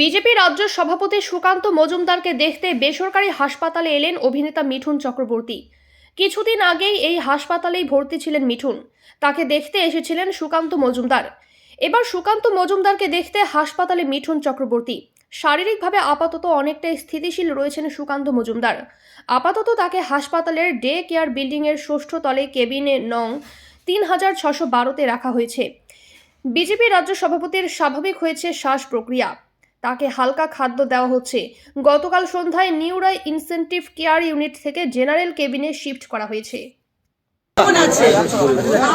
BJP রাজ্য সভাপতি সুকান্ত মজুমদারকে দেখতে বেসরকারি হাসপাতালে এলেন অভিনেতা মিঠুন চক্রবর্তী। কিছুদিন আগেই এই হাসপাতালেই ভর্তি ছিলেন মিঠুন। তাকে দেখতে এসেছিলেন সুকান্ত মজুমদার। এবার সুকান্ত মজুমদারকে দেখতে হাসপাতালে মিঠুন চক্রবর্তী। শারীরিকভাবে আপাতত অনেকটাই স্থিতিশীল রয়েছেন সুকান্ত মজুমদার। আপাতত তাকে হাসপাতালের ডে কেয়ার বিল্ডিংয়ের ষষ্ঠ তলে কেবিনে নং তিন হাজার ছশো বারোতে রাখা হয়েছে। বিজেপি রাজ্য সভাপতির স্বাভাবিক হয়েছে শ্বাস প্রক্রিয়া। তাকে হালকা খাদ্য দেওয়া হচ্ছে। গতকাল সন্ধ্যায় নিউরাই ইনসেন্টিভ কেয়ার ইউনিট থেকে জেনারেল কেবিনে শিফট করা হয়েছে। কেমন আছেন?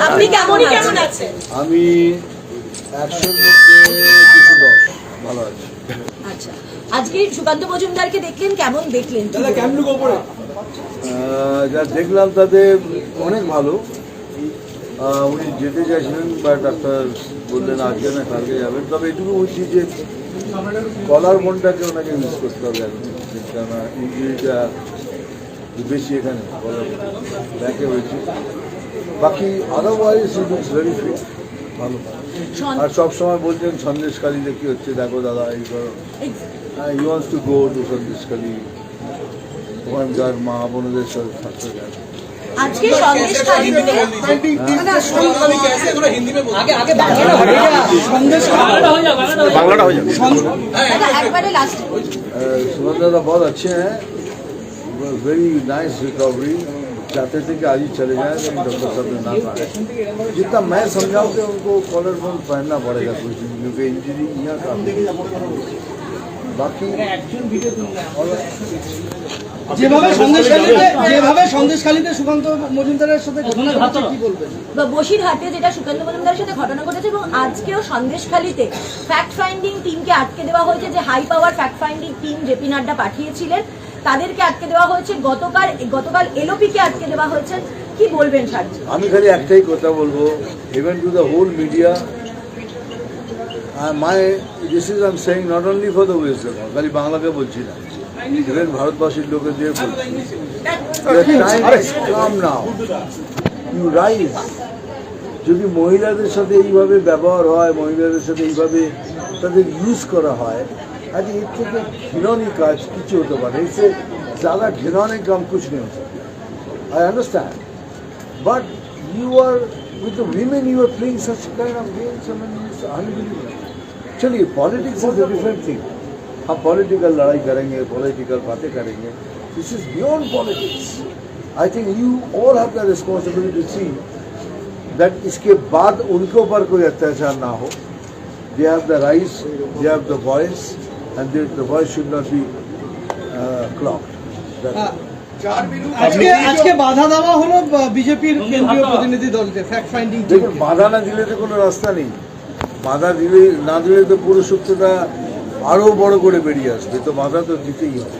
আপনি কেমনই কেমন আছেন? আমি একশোর মধ্যে ভালো আছি। আচ্ছা আজকে সুকান্ত মজুমদারকে দেখলেন কেমন দেখলেন? যা দেখলাম তাতে অনেক ভালো। উনি যেতে চাইছিলেন বা ডাক্তার বললেন আজকে না কালকে যাবেন। তবে এটুকু বলছি যে কলার মনটাকে ওনাকে মিস করতে হবে এখন কেননা ইঞ্জুরিটা বেশি এখানে কলার ব্যাকে হয়েছে। বাকি otherwise it is very fit ভালো। আর সব সময় বলছেন সন্দেশকালীতে কি হচ্ছে? দেখো দাদা এই করো you wants to go to Sandeshkhali ওখানকার মা বোনদের সাথে থাকতে আজকে সন্দেশ খালিতে একবারে লাস্ট सुमन दादा बहुत अच्छे हैं वेरी नाइस रिकवरी चाहते थे कि आज ही चले जाए लेकिन डॉक्टर साहब ने ना कहा जितना मैं समझाऊँ कि उनको कॉलर बोन पहनना पड़ेगा कुछ दिन क्योंकि इंजरी यहाँ का बाकी যেভাবে সন্দেশখালীতে যেভাবে সন্দেশখালীতে সুকান্ত মজুমদারের সাথে ঘটনা ঘটছে কি বলবেন? বা বসিরহাটে যেটা সুকান্ত মজুমদারের সাথে ঘটনা ঘটেছে এবং আজকেও সন্দেশখালিতে ফ্যাক্ট ফাইন্ডিং টিমকে আটকে দেওয়া হয়েছে যে high power fact finding team JP Nadda পাঠিয়েছিলেন। তাদেরকে আটকে দেওয়া হয়েছে গতকাল গতকাল এলওপিকে আটকে দেওয়া হয়েছে। কি বলবেন সার্জি? আমি খালি একটাই কথা বলব even to the whole media My this is I'm saying not only for the West Bengal খালি বাংলাকে বলছি না ইভেন ভারতবাসীর লোকেদের বলছি কাম নাও ইউ রাইজ যদি মহিলাদের সাথে এইভাবে ব্যবহার হয় মহিলাদের সাথে এইভাবে তাদের ইউজ করা হয় আজ এর থেকে ঘৃণনী কাজ কিছু হতে পারে এসে ज़्यादा घिनौने काम कुछ नहीं हो सकता I understand. But you are, with the women, you are playing such kind of games, I mean, it's unbelievable. चलिए politics is a different thing हम पॉलिटिकल लड़ाई करेंगे पॉलिटिकल बातें करेंगे। This is beyond politics I think you all have the responsibility to see that इसके बाद उनके ऊपर कोई अत्याचार ना हो। They have the rights they have the voice and the voice should not be clocked আজকে আজকে বাধা দেওয়া হলো বিজেপির কেন্দ্রীয় প্রতিনিধি দলকে ফ্যাক্ট ফাইন্ডিং দেখুন বাধা না দিলে তো কোনো রাস্তা নেই। বাধা দিলে না দিলে তো পুরো সূত্রটা আরও বড় করে বেরিয়ে আসবে। তো বাধা তো দিতেই হবে।